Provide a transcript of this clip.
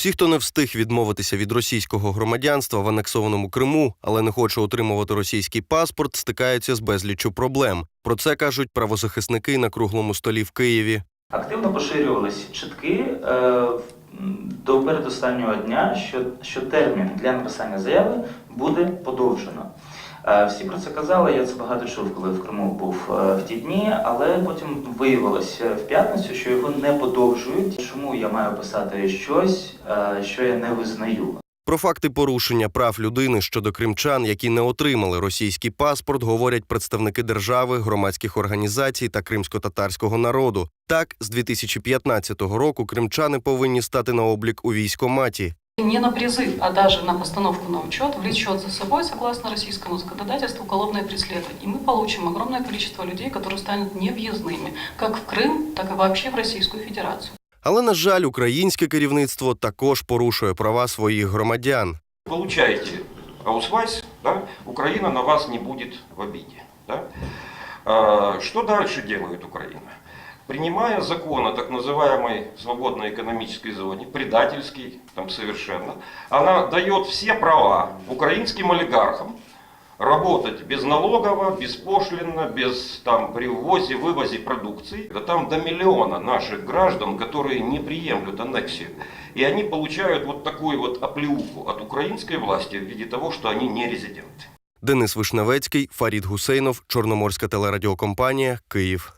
Всі, хто не встиг відмовитися від російського громадянства в анексованому Криму, але не хоче отримувати російський паспорт, стикаються з безліччю проблем. Про це кажуть правозахисники на круглому столі в Києві. Активно поширювались чутки е, до передостаннього дня, що, що термін для написання заяви буде подовжено. Е, Всі про це казали, я це багато чув, коли в Криму був е, в ті дні, але потім виявилось е, в п'ятницю, що його не подовжують. Чому я маю писати щось, що я не визнаю? Про факти порушення прав людини щодо кримчан, які не отримали російський паспорт, говорять представники держави, громадських організацій та кримсько-татарського народу. Так, з 2015 року кримчани повинні стати на облік у військоматі не на призыв, а даже на постановку на учет влечет за собой, согласно российскому законодательству, уголовное преследование. И мы получим огромное количество людей, которые станут невъездными, как в Крым, так и вообще в Российскую Федерацию. Але на жаль, українське керівництво також порушує права своїх громадян. получаете аусвайс, да, Украина на вас не будет в обиде. Да? А, Что дальше делает Украина? Принимая закон о так называемой свободной экономической зоне, предательский там совершенно, она дает все права украинским олигархам работать безналогово, беспошлинно, без там при ввозе, вывозе продукции. Да там до миллиона наших граждан, которые не приемлют аннексию. И они получают вот такую вот оплеуху от украинской власти в виде того, что они не резиденты. Денис Вишневецький, Фарід Гусейнов, Чорноморська телерадіокомпанія, Київ.